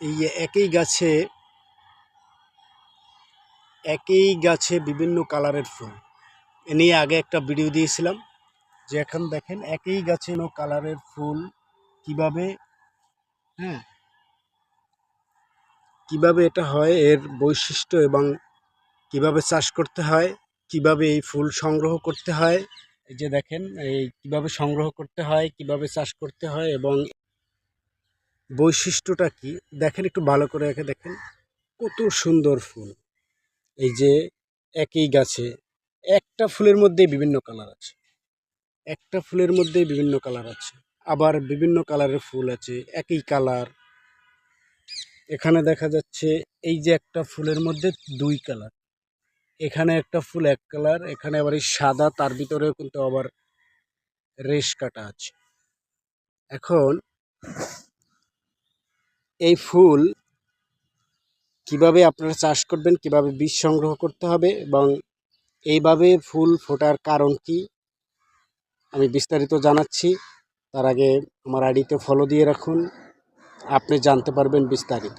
এই একই গাছে একই গাছে বিভিন্ন কালারের ফুল। এ নিয়ে আগে একটা ভিডিও দিয়েছিলাম, যে এখন দেখেন একই গাছে কোনো কালারের ফুল কীভাবে হ্যাঁ কীভাবে এটা হয়, এর বৈশিষ্ট্য এবং কীভাবে চাষ করতে হয়, কীভাবে এই ফুল সংগ্রহ করতে হয়, এই যে দেখেন, এই কীভাবে সংগ্রহ করতে হয়, কীভাবে চাষ করতে হয় এবং বৈশিষ্ট্যটা কি? দেখেন একটু ভালো করে একে দেখেন। কত সুন্দর ফুল। এই যে একই গাছে একটা ফুলের মধ্যে বিভিন্ন কালার আছে। একটা ফুলের মধ্যে বিভিন্ন কালার আছে। আবার বিভিন্ন কালারের ফুল আছে, একই কালার। এখানে দেখা যাচ্ছে এই যে একটা ফুলের মধ্যে দুই কালার। এখানে একটা ফুল এক কালার, এখানে আবার এই সাদা, তার ভিতরেও কিন্তু আবার রেশ কাটা আছে। এখন এই ফুল কীভাবে আপনারা চাষ করবেন, কীভাবে বীজ সংগ্রহ করতে হবে এবং এইভাবে ফুল ফোটার কারণ কি, আমি বিস্তারিত জানাচ্ছি। তার আগে আমার আইডিতে ফলো দিয়ে রাখুন। আপনি জানতে পারবেন বিস্তারিত।